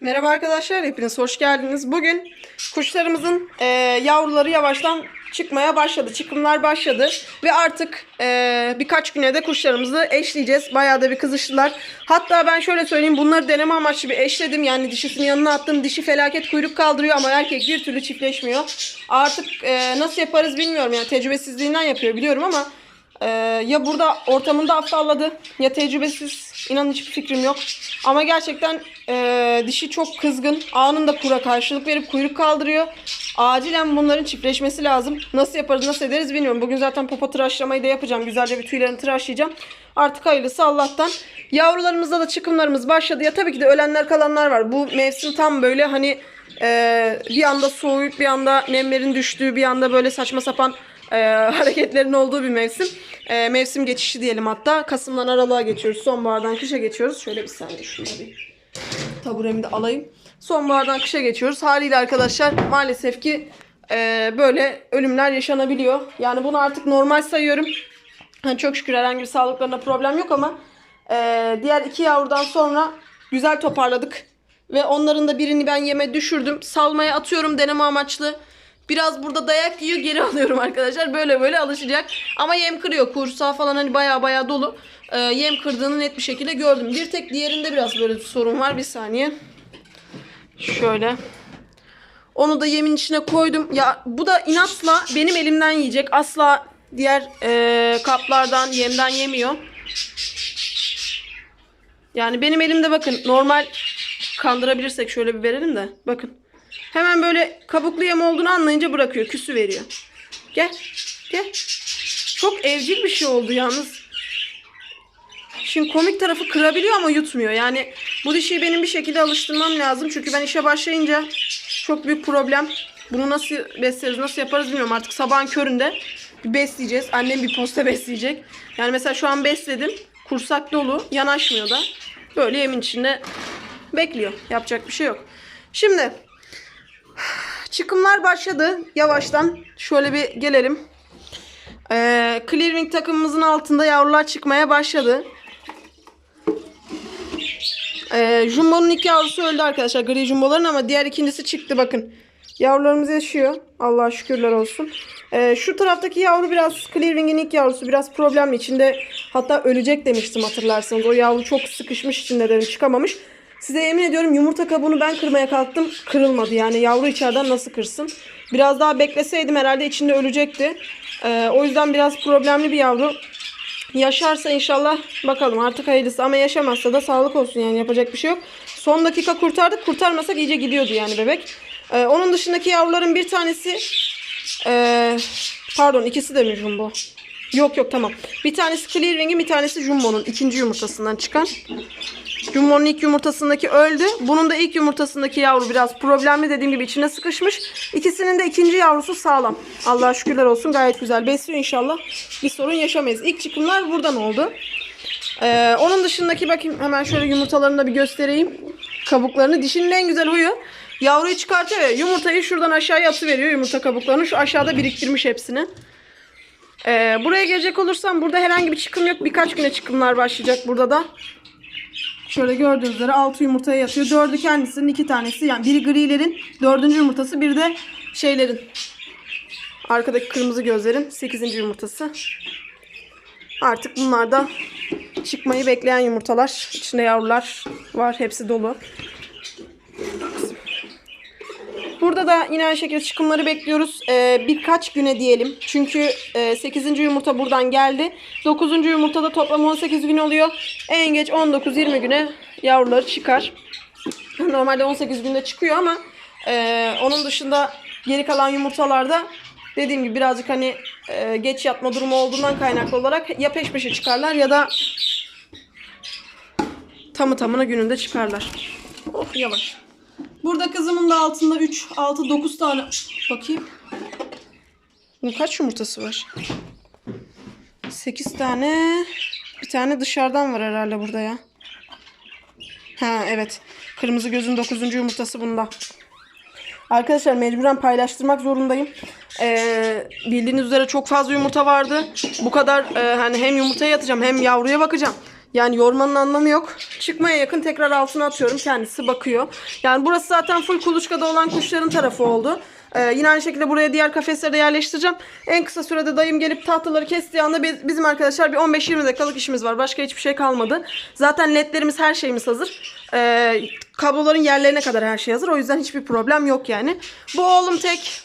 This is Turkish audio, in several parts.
Merhaba arkadaşlar, hepiniz hoş geldiniz. Bugün kuşlarımızın e, yavruları yavaştan çıkmaya başladı. Çıkımlar başladı ve artık e, birkaç güne de kuşlarımızı eşleyeceğiz. Bayağı da bir kızıştılar. Hatta ben şöyle söyleyeyim, bunları deneme amaçlı bir eşledim. Yani dişisinin yanına attım. Dişi felaket kuyruk kaldırıyor ama erkek bir türlü çiftleşmiyor. Artık e, nasıl yaparız bilmiyorum. Yani tecrübesizliğinden yapıyor biliyorum ama ee, ya burada ortamında afalladı ya tecrübesiz. İnanın hiçbir fikrim yok. Ama gerçekten e, dişi çok kızgın. Anında kura karşılık verip kuyruk kaldırıyor. Acilen bunların çiftleşmesi lazım. Nasıl yaparız nasıl ederiz bilmiyorum. Bugün zaten popo tıraşlamayı da yapacağım. Güzelce bir tüylerini tıraşlayacağım. Artık hayırlısı Allah'tan. Yavrularımızda da çıkımlarımız başladı. Ya tabii ki de ölenler kalanlar var. Bu mevsim tam böyle hani e, bir anda soğuyup bir anda nemlerin düştüğü bir anda böyle saçma sapan e, hareketlerin olduğu bir mevsim. E, mevsim geçişi diyelim hatta. Kasım'dan aralığa geçiyoruz. Sonbahardan kışa geçiyoruz. Şöyle bir saniye şunu bir taburemi de alayım. Sonbahardan kışa geçiyoruz. Haliyle arkadaşlar maalesef ki e, böyle ölümler yaşanabiliyor. Yani bunu artık normal sayıyorum. Hani çok şükür herhangi bir sağlıklarında problem yok ama e, diğer iki yavrudan sonra güzel toparladık. Ve onların da birini ben yeme düşürdüm. Salmaya atıyorum deneme amaçlı. Biraz burada dayak yiyor geri alıyorum arkadaşlar. Böyle böyle alışacak. Ama yem kırıyor. Kursağı falan hani baya baya dolu. Ee, yem kırdığını net bir şekilde gördüm. Bir tek diğerinde biraz böyle bir sorun var. Bir saniye. Şöyle. Onu da yemin içine koydum. Ya bu da inatla benim elimden yiyecek. Asla diğer e, kaplardan, yemden yemiyor. Yani benim elimde bakın normal kandırabilirsek şöyle bir verelim de. Bakın. Hemen böyle kabuklu yem olduğunu anlayınca bırakıyor. Küsü veriyor. Gel. Gel. Çok evcil bir şey oldu yalnız. Şimdi komik tarafı kırabiliyor ama yutmuyor. Yani bu dişiyi benim bir şekilde alıştırmam lazım. Çünkü ben işe başlayınca çok büyük problem. Bunu nasıl besleriz, nasıl yaparız bilmiyorum. Artık sabahın köründe besleyeceğiz. Annem bir posta besleyecek. Yani mesela şu an besledim. Kursak dolu. Yanaşmıyor da. Böyle yemin içinde bekliyor. Yapacak bir şey yok. Şimdi çıkımlar başladı. Yavaştan şöyle bir gelelim. Ee, Clearwing takımımızın altında yavrular çıkmaya başladı. Ee, Jumbo'nun ilk yavrusu öldü arkadaşlar. Gri Jumbo'ların ama diğer ikincisi çıktı bakın. Yavrularımız yaşıyor. Allah'a şükürler olsun. Ee, şu taraftaki yavru biraz Clearwing'in ilk yavrusu biraz problemli. içinde hatta ölecek demiştim hatırlarsanız. O yavru çok sıkışmış içinde çıkamamış. Size yemin ediyorum yumurta kabuğunu ben kırmaya kalktım. Kırılmadı yani yavru içeriden nasıl kırsın. Biraz daha bekleseydim herhalde içinde ölecekti. Ee, o yüzden biraz problemli bir yavru. Yaşarsa inşallah bakalım artık hayırlısı ama yaşamazsa da sağlık olsun yani yapacak bir şey yok. Son dakika kurtardık kurtarmasak iyice gidiyordu yani bebek. Ee, onun dışındaki yavruların bir tanesi ee, pardon ikisi de mi jumbo? Yok yok tamam. Bir tanesi Clearwing'in bir tanesi Jumbo'nun ikinci yumurtasından çıkan. Jumbo'nun ilk yumurtasındaki öldü. Bunun da ilk yumurtasındaki yavru biraz problemli dediğim gibi içine sıkışmış. İkisinin de ikinci yavrusu sağlam. Allah'a şükürler olsun gayet güzel besliyor inşallah. Bir sorun yaşamayız. İlk çıkımlar buradan oldu. Ee, onun dışındaki bakayım hemen şöyle yumurtalarını da bir göstereyim. Kabuklarını. Dişinin en güzel huyu. Yavruyu çıkartıyor ya yumurtayı şuradan aşağıya atıveriyor yumurta kabuklarını. Şu aşağıda biriktirmiş hepsini. Ee, buraya gelecek olursam burada herhangi bir çıkım yok. Birkaç güne çıkımlar başlayacak burada da. Şöyle gördüğünüz üzere 6 yumurtaya yatıyor. 4'ü kendisinin 2 tanesi yani biri grilerin 4. yumurtası bir de şeylerin arkadaki kırmızı gözlerin 8. yumurtası. Artık bunlar da çıkmayı bekleyen yumurtalar. İçinde yavrular var. Hepsi dolu. Burada da yine aynı şekilde çıkımları bekliyoruz. Ee, birkaç güne diyelim. Çünkü e, 8. yumurta buradan geldi. 9. yumurtada toplam 18 gün oluyor. En geç 19-20 güne yavruları çıkar. Normalde 18 günde çıkıyor ama e, onun dışında geri kalan yumurtalarda dediğim gibi birazcık hani e, geç yatma durumu olduğundan kaynaklı olarak ya peş peşe çıkarlar ya da tamı tamına gününde çıkarlar. Oh yavaş. Burada kızımın da altında 3, 6, 9 tane. Bakayım. Bunun kaç yumurtası var? 8 tane. Bir tane dışarıdan var herhalde burada ya. Ha evet. Kırmızı gözün 9. yumurtası bunda. Arkadaşlar mecburen paylaştırmak zorundayım. Ee, bildiğiniz üzere çok fazla yumurta vardı. Bu kadar e, hani hem yumurtaya yatacağım hem yavruya bakacağım. Yani yormanın anlamı yok. Çıkmaya yakın tekrar altına atıyorum. Kendisi bakıyor. Yani burası zaten full kuluçkada olan kuşların tarafı oldu. Ee, yine aynı şekilde buraya diğer kafesleri yerleştireceğim. En kısa sürede dayım gelip tahtaları kestiği anda biz- bizim arkadaşlar bir 15-20 dakikalık işimiz var. Başka hiçbir şey kalmadı. Zaten ledlerimiz her şeyimiz hazır. Ee, kabloların yerlerine kadar her şey hazır. O yüzden hiçbir problem yok yani. Bu oğlum tek.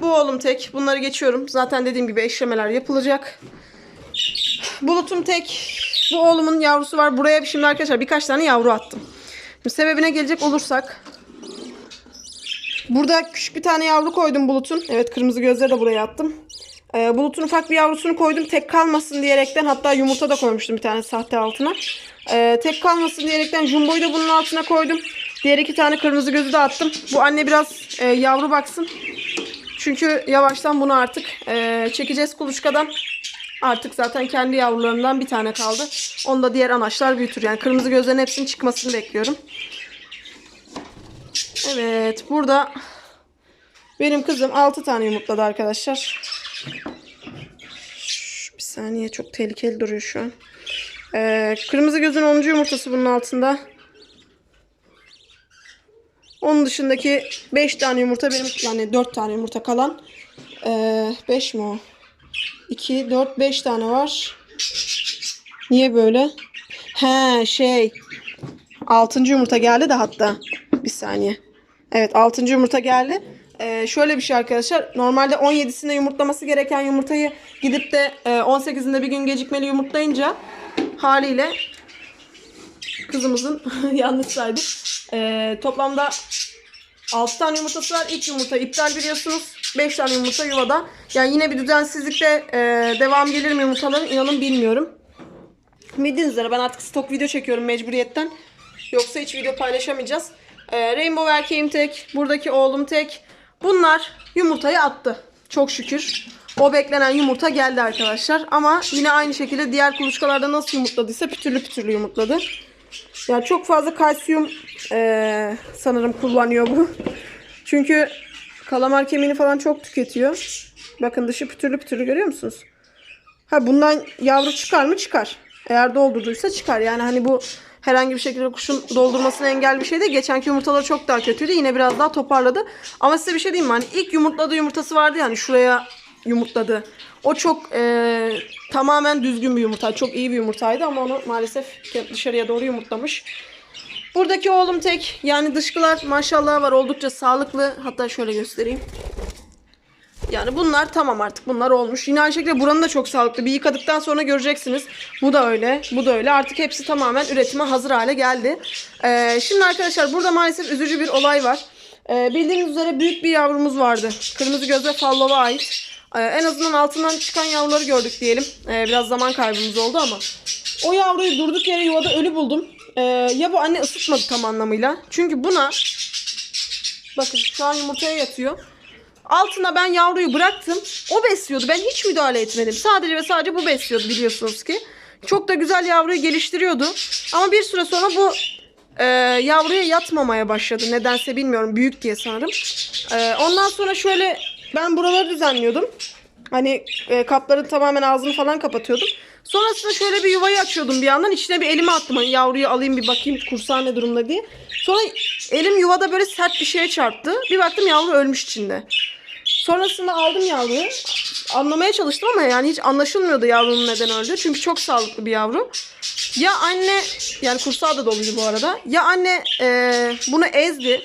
Bu oğlum tek. Bunları geçiyorum. Zaten dediğim gibi eşlemeler yapılacak. Bulutum tek. Bu oğlumun yavrusu var. Buraya şimdi arkadaşlar birkaç tane yavru attım. Şimdi sebebine gelecek olursak. Burada küçük bir tane yavru koydum bulutun. Evet kırmızı gözleri de buraya attım. Ee, bulutun ufak bir yavrusunu koydum. Tek kalmasın diyerekten hatta yumurta da koymuştum bir tane sahte altına. Ee, tek kalmasın diyerekten jumboyu da bunun altına koydum. Diğer iki tane kırmızı gözü de attım. Bu anne biraz e, yavru baksın. Çünkü yavaştan bunu artık e, çekeceğiz kuluçkadan. Artık zaten kendi yavrularından bir tane kaldı. Onu da diğer anaçlar büyütür. Yani kırmızı gözlerin hepsinin çıkmasını bekliyorum. Evet burada benim kızım 6 tane yumurtladı arkadaşlar. Bir saniye çok tehlikeli duruyor şu an. Ee, kırmızı gözün 10. yumurtası bunun altında. Onun dışındaki 5 tane yumurta benim yani 4 tane yumurta kalan. 5 mi o? 2, 4, 5 tane var. Niye böyle? He şey. 6. yumurta geldi de hatta. Bir saniye. Evet 6. yumurta geldi. Ee, şöyle bir şey arkadaşlar. Normalde 17'sinde yumurtlaması gereken yumurtayı gidip de e, 18'inde bir gün gecikmeli yumurtlayınca haliyle kızımızın yanlış saydık. Ee, toplamda 6 tane yumurtası var. İlk yumurta iptal biliyorsunuz. 5 tane yumurta yuvada. Yani yine bir düzensizlikle e, devam gelir mi yumurtaların inanın bilmiyorum. Bildiğiniz üzere ben artık stok video çekiyorum mecburiyetten. Yoksa hiç video paylaşamayacağız. Ee, Rainbow erkeğim tek. Buradaki oğlum tek. Bunlar yumurtayı attı. Çok şükür. O beklenen yumurta geldi arkadaşlar. Ama yine aynı şekilde diğer kuluçkalarda nasıl yumurtladıysa pütürlü pütürlü yumurtladı. Yani çok fazla kalsiyum eee, sanırım kullanıyor bu. Çünkü kalamar kemiğini falan çok tüketiyor. Bakın dışı pütürlü pütürlü görüyor musunuz? Ha bundan yavru çıkar mı? Çıkar. Eğer doldurduysa çıkar. Yani hani bu herhangi bir şekilde kuşun doldurmasına engel bir şey değil. Geçenki yumurtaları çok daha kötüydü. Yine biraz daha toparladı. Ama size bir şey diyeyim mi? Hani ilk yumurtladığı yumurtası vardı yani şuraya yumurtladı. O çok e, tamamen düzgün bir yumurta. Çok iyi bir yumurtaydı ama onu maalesef dışarıya doğru yumurtlamış. Buradaki oğlum tek. Yani dışkılar maşallah var. Oldukça sağlıklı. Hatta şöyle göstereyim. Yani bunlar tamam artık bunlar olmuş. Yine aynı şekilde buranın da çok sağlıklı. Bir yıkadıktan sonra göreceksiniz. Bu da öyle. Bu da öyle. Artık hepsi tamamen üretime hazır hale geldi. Ee, şimdi arkadaşlar burada maalesef üzücü bir olay var. Ee, bildiğiniz üzere büyük bir yavrumuz vardı. Kırmızı göz ve fallova ait. Ee, en azından altından çıkan yavruları gördük diyelim. Ee, biraz zaman kaybımız oldu ama. O yavruyu durduk yere yuvada ölü buldum. Ee, ya bu anne ısıtmadı tam anlamıyla. Çünkü buna bakın şu an yumurtaya yatıyor. Altına ben yavruyu bıraktım. O besliyordu. Ben hiç müdahale etmedim. Sadece ve sadece bu besliyordu biliyorsunuz ki. Çok da güzel yavruyu geliştiriyordu. Ama bir süre sonra bu e, yavruya yatmamaya başladı. Nedense bilmiyorum. Büyük diye sanırım. E, ondan sonra şöyle ben buraları düzenliyordum. Hani e, kapların tamamen ağzını falan kapatıyordum. Sonrasında şöyle bir yuvayı açıyordum bir yandan. İçine bir elimi attım. Hani yavruyu alayım bir bakayım kursağı ne durumda diye. Sonra elim yuvada böyle sert bir şeye çarptı. Bir baktım yavru ölmüş içinde. Sonrasında aldım yavruyu. Anlamaya çalıştım ama yani hiç anlaşılmıyordu yavrunun neden öldü. Çünkü çok sağlıklı bir yavru. Ya anne yani kursağı da doluydu bu arada. Ya anne e, bunu ezdi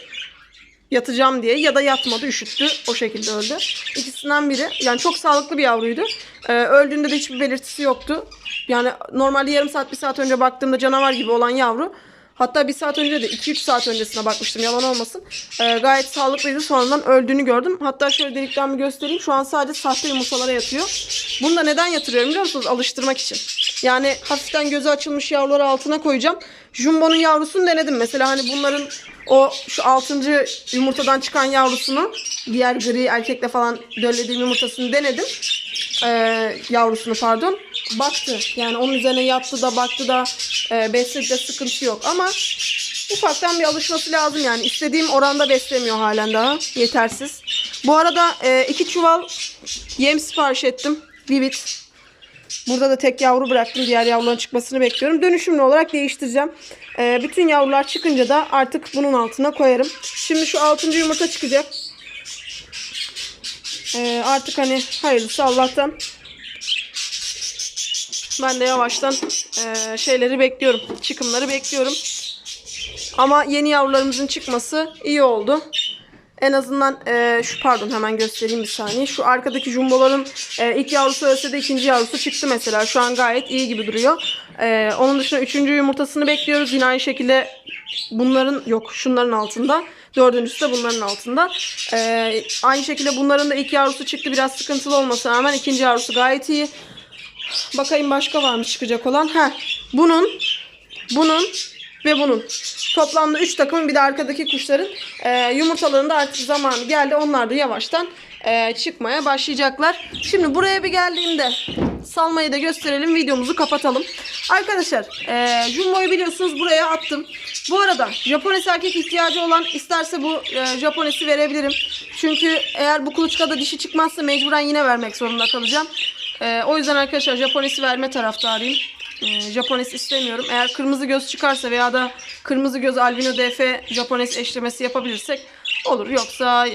yatacağım diye ya da yatmadı üşüttü o şekilde öldü. İkisinden biri. Yani çok sağlıklı bir yavruydu. E, öldüğünde de hiçbir belirtisi yoktu. Yani normalde yarım saat bir saat önce baktığımda canavar gibi olan yavru Hatta bir saat önce de 2-3 saat öncesine bakmıştım yalan olmasın. Ee, gayet sağlıklıydı sonradan öldüğünü gördüm. Hatta şöyle delikten bir göstereyim. Şu an sadece sahte yumurtalara yatıyor. Bunu da neden yatırıyorum biliyor musunuz? Alıştırmak için. Yani hafiften gözü açılmış yavruları altına koyacağım. Jumbo'nun yavrusunu denedim. Mesela hani bunların o şu 6. yumurtadan çıkan yavrusunu diğer gri erkekle falan döllediğim yumurtasını denedim. Ee, yavrusunu pardon. Baktı. Yani onun üzerine yattı da baktı da e, besledi de sıkıntı yok. Ama ufaktan bir alışması lazım yani. istediğim oranda beslemiyor halen daha. Yetersiz. Bu arada e, iki çuval yem sipariş ettim. Vivit. Burada da tek yavru bıraktım. Diğer yavruların çıkmasını bekliyorum. Dönüşümlü olarak değiştireceğim. Ee, bütün yavrular çıkınca da artık bunun altına koyarım. Şimdi şu 6. yumurta çıkacak. Ee, artık hani hayırlısı Allah'tan. Ben de yavaştan eee, şeyleri bekliyorum. Çıkımları bekliyorum. Ama yeni yavrularımızın çıkması iyi oldu. En azından eee, şu pardon hemen göstereyim bir saniye. Şu arkadaki jumboların eee, ilk yavrusu ölse de ikinci yavrusu çıktı mesela. Şu an gayet iyi gibi duruyor. Eee, onun dışında üçüncü yumurtasını bekliyoruz. Yine aynı şekilde bunların yok şunların altında. Dördüncüsü de bunların altında. Eee, aynı şekilde bunların da ilk yavrusu çıktı. Biraz sıkıntılı olmasına rağmen ikinci yavrusu gayet iyi. Bakayım başka var mı çıkacak olan? Ha, bunun, bunun ve bunun. Toplamda 3 takımın bir de arkadaki kuşların e, yumurtalarında artık zamanı geldi. Onlar da yavaştan e, çıkmaya başlayacaklar. Şimdi buraya bir geldiğimde salmayı da gösterelim. Videomuzu kapatalım. Arkadaşlar e, Jumbo'yu biliyorsunuz buraya attım. Bu arada Japones erkek ihtiyacı olan isterse bu e, Japones'i verebilirim. Çünkü eğer bu kuluçkada dişi çıkmazsa mecburen yine vermek zorunda kalacağım. Ee, o yüzden arkadaşlar Japones'i verme taraftarıyım. Ee, Japones istemiyorum. Eğer kırmızı göz çıkarsa veya da kırmızı göz albino DF Japones eşlemesi yapabilirsek olur. Yoksa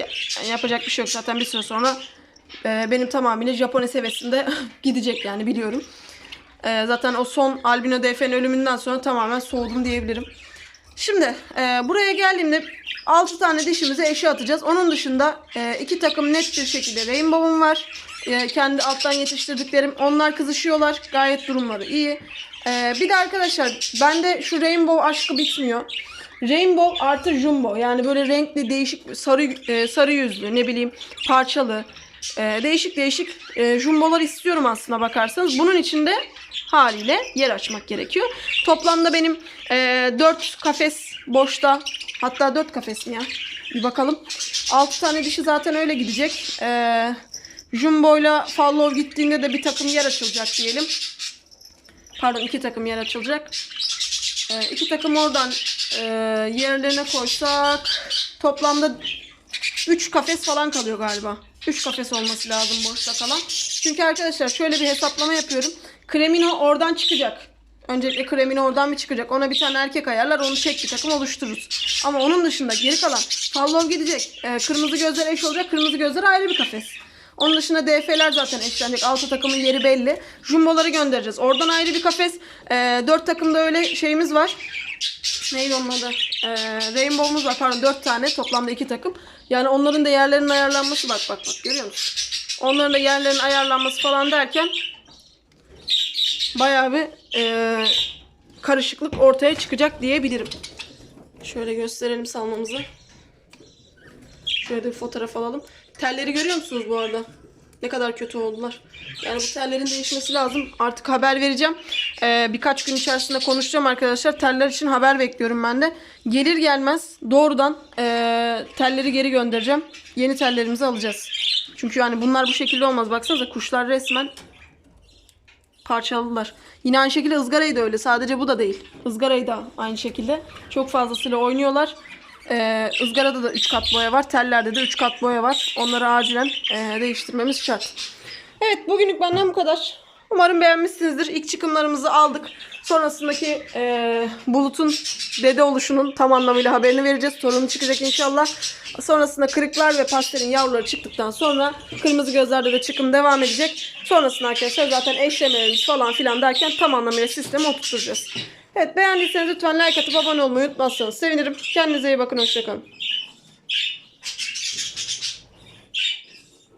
yapacak bir şey yok. Zaten bir süre sonra e, benim tamamıyla Japones hevesimde gidecek yani biliyorum. Ee, zaten o son albino DF'nin ölümünden sonra tamamen soğudum diyebilirim. Şimdi e, buraya geldiğimde 6 tane dişimize eşe atacağız. Onun dışında e, iki takım net bir şekilde Rainbow'um var. E, kendi alttan yetiştirdiklerim. Onlar kızışıyorlar. Gayet durumları iyi. E, bir de arkadaşlar bende şu Rainbow aşkı bitmiyor. Rainbow artı Jumbo. Yani böyle renkli değişik sarı e, sarı yüzlü ne bileyim parçalı. e, değişik değişik e, jumbolar istiyorum aslına bakarsanız. Bunun içinde haliyle yer açmak gerekiyor. Toplamda benim e, 4 kafes boşta. Hatta 4 kafes mi ya? Bir bakalım. 6 tane dişi zaten öyle gidecek. E, Jumbo'yla Fallow gittiğinde de bir takım yer açılacak diyelim. Pardon iki takım yer açılacak. E, iki takım oradan e, yerlerine koysak toplamda 3 kafes falan kalıyor galiba. 3 kafes olması lazım boşta kalan. Çünkü arkadaşlar şöyle bir hesaplama yapıyorum. Kremino oradan çıkacak. Öncelikle Kremino oradan bir çıkacak. Ona bir tane erkek ayarlar. Onu tek bir takım oluştururuz. Ama onun dışında geri kalan Pavlov gidecek. Ee, kırmızı gözler eş olacak. Kırmızı gözler ayrı bir kafes. Onun dışında DF'ler zaten eşlenecek. Altı takımın yeri belli. Jumboları göndereceğiz. Oradan ayrı bir kafes. Ee, dört takımda öyle şeyimiz var. Neydi onun adı? Ee, Rainbow'umuz var. Pardon dört tane. Toplamda iki takım. Yani onların da yerlerinin ayarlanması bak bak bak. Görüyor musun? Onların da yerlerinin ayarlanması falan derken bayağı bir e, karışıklık ortaya çıkacak diyebilirim. Şöyle gösterelim salmamızı. Şöyle bir fotoğraf alalım. Telleri görüyor musunuz bu arada? Ne kadar kötü oldular. Yani bu tellerin değişmesi lazım. Artık haber vereceğim. Ee, birkaç gün içerisinde konuşacağım arkadaşlar. Teller için haber bekliyorum ben de. Gelir gelmez doğrudan ee, telleri geri göndereceğim. Yeni tellerimizi alacağız. Çünkü yani bunlar bu şekilde olmaz. Baksanıza kuşlar resmen parçaladılar. Yine aynı şekilde ızgarayı da öyle. Sadece bu da değil. Izgarayı da aynı şekilde. Çok fazlasıyla oynuyorlar. Ee, ızgarada da 3 kat boya var. Tellerde de 3 kat boya var. Onları acilen e, değiştirmemiz şart. Evet bugünlük benden bu kadar. Umarım beğenmişsinizdir. İlk çıkımlarımızı aldık. Sonrasındaki e, bulutun dede oluşunun tam anlamıyla haberini vereceğiz. Torunu çıkacak inşallah. Sonrasında kırıklar ve pastelin yavruları çıktıktan sonra kırmızı gözlerde de çıkım devam edecek. Sonrasında arkadaşlar zaten eşlemelerimiz falan filan derken tam anlamıyla sistemi oturtacağız. Evet beğendiyseniz lütfen like atıp abone olmayı unutmazsanız sevinirim. Kendinize iyi bakın. Hoşçakalın.